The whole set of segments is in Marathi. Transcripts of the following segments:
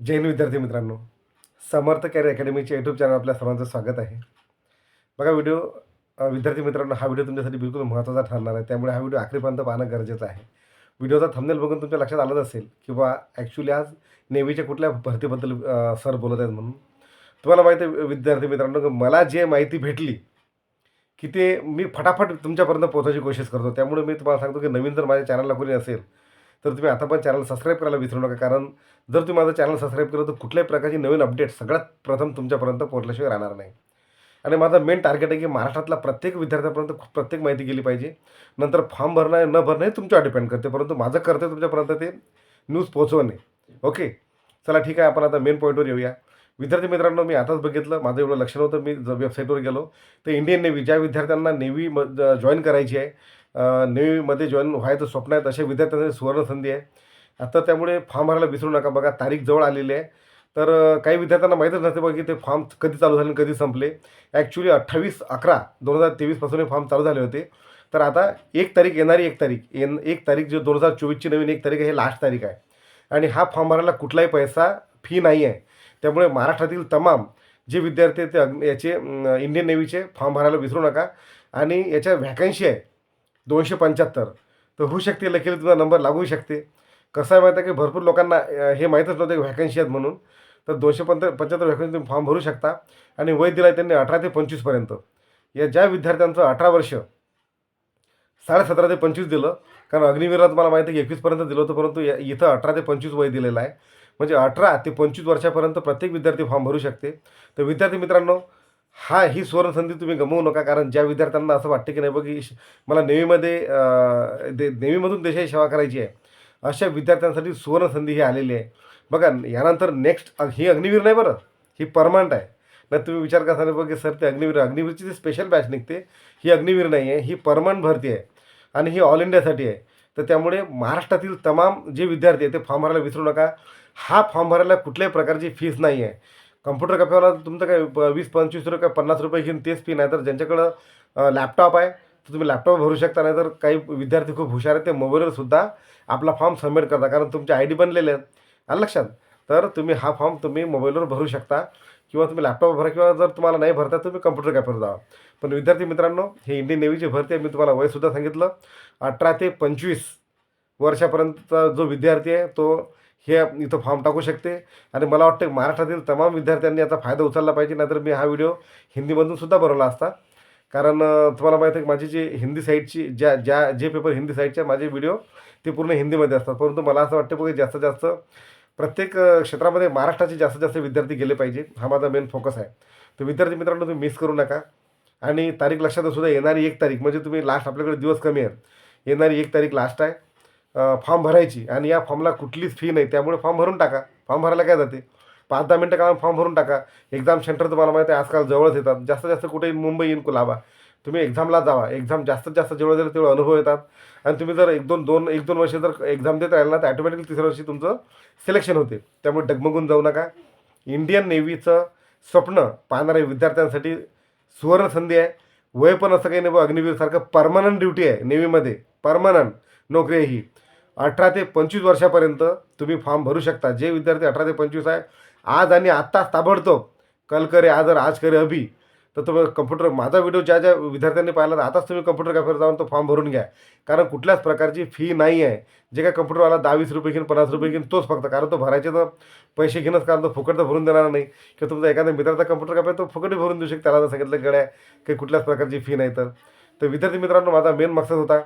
जैन विद्यार्थी मित्रांनो. समर्थ कॅरियर अकॅडमीच्या यूट्यूब चॅनल आपल्या सर्वांचं स्वागत आहे. बघा व्हिडिओ विद्यार्थी मित्रांनो हा व्हिडिओ तुमच्यासाठी बिलकुल महत्त्वाचा ठरणार आहे. त्यामुळे हा व्हिडिओ आखरीपर्यंत पाहणं गरजेचं आहे. व्हिडिओचा थंबनेल बघून तुमच्या लक्षात आलंच असेल की बा ॲक्च्युली आज नेव्हीच्या कुठल्या भरतीबद्दल सर बोलत आहेत म्हणून. तुम्हाला माहिती आहे विद्यार्थी मित्रांनो मला जे माहिती भेटली की ते मी फटाफट तुमच्यापर्यंत पोहोचायची कोशिश करतो. त्यामुळे मी तुम्हाला सांगतो की नवीन जर माझ्या चॅनलला कोणी असेल तर तुम्ही आता पण चॅनल सबस्क्राईब करायला विसरू नका. कारण जर तुम्ही माझं चॅनल सबस्क्राईब केलं तर कुठल्याही प्रकारची नवीन अपडेट सगळ्यात प्रथम तुमच्यापर्यंत पोहोचल्याशिवाय राहणार नाही. आणि माझा मेन टार्गेट आहे की महाराष्ट्रातला प्रत्येक विद्यार्थ्यापर्यंत प्रत्येक माहिती गेली पाहिजे. नंतर फॉर्म भरणं आहे न भरणं हे तुमच्यावर डिपेंड करते. परंतु माझं कर्तव्य तुमच्यापर्यंत ते न्यूज पोहोचवणे. ओके चला ठीक आहे आपण आता मेन पॉईंटवर येऊया. विद्यार्थी मित्रांनो मी आताच बघितलं. माझं एवढं लक्ष नव्हतं. मी जर वेबसाईटवर गेलो तर इंडियन नेव्ही ज्या विद्यार्थ्यांना नेव्ही म जॉईन करायची आहे नेव्हीमध्ये जॉईन व्हायचं स्वप्न आहे अशा विद्यार्थ्यांसाठी सुवर्ण संधी आहे. आता त्यामुळे फॉर्म भरायला विसरू नका. बघा तारीख जवळ आलेली आहे. तर काही विद्यार्थ्यांना माहीतच नसते बघा की ते फॉर्म कधी चालू झाले कधी संपले. ॲक्च्युली अठ्ठावीस अकरा दोन हजार तेवीसपासून हे फॉर्म चालू झाले होते. तर आता एक तारीख येणारी एक तारीख. येन एक तारीख जो दोन हजार चोवीसची नवीन एक तारीख आहे हे लास्ट तारीख आहे. आणि हा फॉर्म भरायला कुठलाही पैसा फी नाही आहे. त्यामुळे महाराष्ट्रातील तमाम जे विद्यार्थी ते याचे इंडियन नेव्हीचे फॉर्म भरायला विसरू नका. आणि याच्या व्हॅकन्सी आहे. दोनशे पंच्याहत्तर. तर होऊ शकते लकीली तुमचा नंबर लागू शकते. कसं आहे माहिती आहे की? भरपूर लोकांना हे माहीतच नव्हतं की व्हॅकन्सी आहेत म्हणून. तर दोनशे पंत पंच्याहत्तर व्हॅकन्सी तुम्ही फॉर्म भरू शकता आणि वय दिलं आहे त्यांनी अठरा ते पंचवीसपर्यंत या ज्या विद्यार्थ्यांचं अठरा वर्ष साडेसतरा ते पंचवीस दिलं कारण अग्निवीरला तुम्हाला माहिती आहे की एकवीसपर्यंत दिलं होतं परंतु या इथं अठरा ते पंचवीस वय दिलेलं आहे. म्हणजे अठरा ते पंचवीस वर्षापर्यंत प्रत्येक विद्यार्थी फॉर्म भरू शकते. तर विद्यार्थी मित्रांनो हा ही सुवर्णसंधी तुम्ही गमवू नका कारण ज्या विद्यार्थ्यांना असं वाटतं की नाही बघ की मला नेव्हीमध्ये दे नेव्हीमधून देशाची सेवा करायची आहे अशा विद्यार्थ्यांसाठी सुवर्णसंधी ही आलेली आहे. बघा यानंतर नेक्स्ट ही अग्निवीर नाही बरं ही परमानंट आहे. नाही तुम्ही विचार करताना बघ की सर ते अग्निवीर अग्निवीरची जी स्पेशल बॅच निघते ही अग्निवीर नाही आहे ही परमनंट भरती आहे आणि ही ऑल इंडियासाठी आहे. तर त्यामुळे महाराष्ट्रातील तमाम जे विद्यार्थी आहेत ते फॉर्म भरायला विसरू नका. हा फॉर्म भरायला कुठल्याही प्रकारची फीस नाही आहे. कम्प्युटर कॅफेवाला तुमचं काय प- वीस पंचवीस रुपये काय पन्नास रुपये घेऊन तेच फी नाही तर ज्यांच्याकडं लॅपटॉप आहे तर तुम्ही लॅपटॉप भरू शकता नाही तर काही विद्यार्थी खूप हुशार आहेत ते मोबाईलवर सुद्धा आपला फॉर्म सबमिट करता कारण तुमचे आय डी बनलेले आहेत. आलं लक्षात. तर तुम्ही हा फॉर्म तुम्ही मोबाईलवर भरू शकता किंवा तुम्ही लॅपटॉप भरा किंवा जर तुम्हाला नाही भरता तुम्ही कम्प्युटर कॅफेवर जावा. पण विद्यार्थी मित्रांनो हे इंडियन नेव्हीची भरती आहे मी तुम्हाला वयसुद्धा सांगितलं. अठरा ते पंचवीस वर्षापर्यंतचा जो विद्यार्थी आहे तो हे इथं फॉर्म टाकू शकते. आणि मला वाटतं महाराष्ट्रातील तमाम विद्यार्थ्यांनी याचा फायदा उचलला पाहिजे नाहीतर मी हा व्हिडिओ हिंदीमधून सुद्धा बनवला असता. कारण तुम्हाला माहिती आहे की माझी जी हिंदी साईडची ज्या ज्या जे पेपर हिंदी साईडचे माझे व्हिडिओ ते पूर्ण हिंदीमध्ये असतात. परंतु मला असं वाटतं की जास्तीत जास्त प्रत्येक क्षेत्रामध्ये महाराष्ट्राचे जास्तीत जास्त विद्यार्थी गेले पाहिजे. हा माझा मेन फोकस आहे. तर विद्यार्थी मित्रांनो तुम्ही मिस करू नका. आणि तारीख लक्षात सुद्धा येणारी एक तारीख म्हणजे तुम्ही लास्ट आपल्याकडे दिवस कमी आहेत. येणारी एक तारीख लास्ट आहे. फॉर्म भरायची आणि या फॉर्मला कुठलीच फी नाही. त्यामुळे फॉर्म भरून टाका. फॉर्म भरायला काय जाते? पाच दहा मिनटं काढून फॉर्म भरून टाका. एक्झाम सेंटर तुम्हाला माहिती आहे आजकाल जवळच येतात. जास्तीत जास्त कुठे मुंबई येईन कुलाबा तुम्ही एक्झामला जावा. एक्झाम जास्तीत जास्त जेवढं दिलं तेवढं अनुभव येतात. आणि तुम्ही जर एक दोन दोन एक दोन वर्ष जर एक्झाम देत राहिला ना तर ॲटोमॅटिकली तिसऱ्या वर्षी तुमचं सिलेक्शन होते. त्यामुळे डगमगून जाऊ नका. इंडियन नेव्हीचं स्वप्न पाहणाऱ्या विद्यार्थ्यांसाठी सुवर्ण संधी आहे. वय पण असं काही नाही बघ. अग्निवीरसारखं परमनंट ड्युटी आहे नेव्हीमध्ये परमनंट नोकरी ही अठरा ते पंचवीस वर्षापर्यंत तुम्ही फॉर्म भरू शकता. जे विद्यार्थी अठरा ते पंचवीस आहे आज आणि आत्ताच ताबडतोब कल करे आज आज करे अभी तर तुम्ही कम्प्युटर माझा व्हिडिओ ज्या ज्या विद्यार्थ्यांनी पाहिला तर आताच तुम्ही कम्प्युटर कॅफेवर जाऊन तो फॉर्म भरून घ्या. कारण कुठल्याच प्रकारची फी नाही आहे. जे काय कम्प्युटरवाला दहा वीस रुपये घेईन पन्नास रुपये घेईन तोच फक्त. कारण तो भरायचे तर पैसे घेणंच कारण तो फुकट तर भरून देणार नाही. किंवा तुमचा एखाद्या मित्राचा कम्प्युटर कॅफे तो फुकटही भरून देऊ शकतो. त्याला जर सांगितलं गड्या काही कुठल्याच प्रकारची फी नाही तर. तर विद्यार्थी मित्रांनो माझा मेन मकसद होता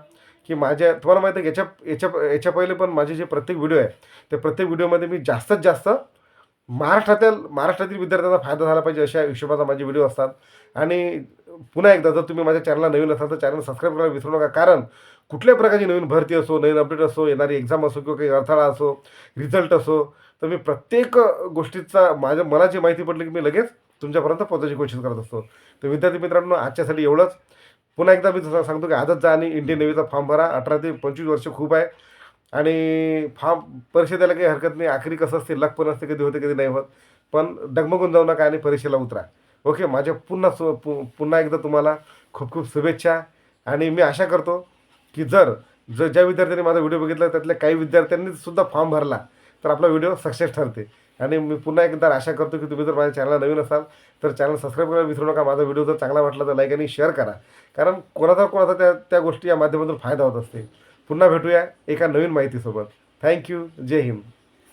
की माझ्या तुम्हाला माहिती आहे याच्या याच्या याच्या पहिले पण माझे जे प्रत्येक व्हिडिओ आहे ते प्रत्येक व्हिडिओमध्ये मी जास्तीत जास्त महाराष्ट्रातील महाराष्ट्रातील विद्यार्थ्यांना फायदा झाला पाहिजे अशा हिशोबाचा माझे व्हिडिओ असतात. आणि पुन्हा एकदा जर तुम्ही माझ्या चॅनलला नवीन असाल तर चॅनल सबस्क्राईब करायला विसरू नका. कारण कुठल्याही प्रकारची नवीन भरती असो नवीन अपडेट असो येणारी एक्झाम असो किंवा काही अडथळा असो रिझल्ट असो तर मी प्रत्येक गोष्टीचा माझ्या मला जी माहिती पडली की मी लगेच तुमच्यापर्यंत पोहोचायची कोशिश करत असतो. तर विद्यार्थी मित्रांनो आजच्यासाठी एवढंच. पुन्हा एकदा मी सा- सांगतो की आजच जा आणि इंडियन नेव्हीचा फॉर्म भरा. अठरा ते पंचवीस वर्ष खूप आहे. आणि फॉर्म परीक्षा द्यायला काही हरकत नाही. आखरी कसं असते लक पण असते कधी होते कधी नाही होत. पण डगमगून जाऊ नका आणि परीक्षेला उतरा. ओके? माझ्या पुन्हा सु पु पुन्हा एकदा तुम्हाला खूप खूप शुभेच्छा. आणि मी आशा करतो की जर जर ज्या विद्यार्थ्यांनी माझा व्हिडिओ बघितला त्यातल्या काही विद्यार्थ्यांनी सुद्धा फॉर्म भरला. तर आपला व्हिडिओ सक्सेस ठरते. आणि मी पुन्हा एकदा आशा करतो की तुम्ही जर माझ्या चॅनलला नवीन असाल तर चॅनल सबस्क्राईब करायला विसरू नका. माझा व्हिडिओ जर चांगला वाटला तर लाईक आणि शेअर करा. कारण कोणाचा कोणाचा त्या त्या गोष्टी या माध्यमातून फायदा होत असते पुन्हा भेटूया एका नवीन माहितीसोबत. थँक्यू जय हिंद.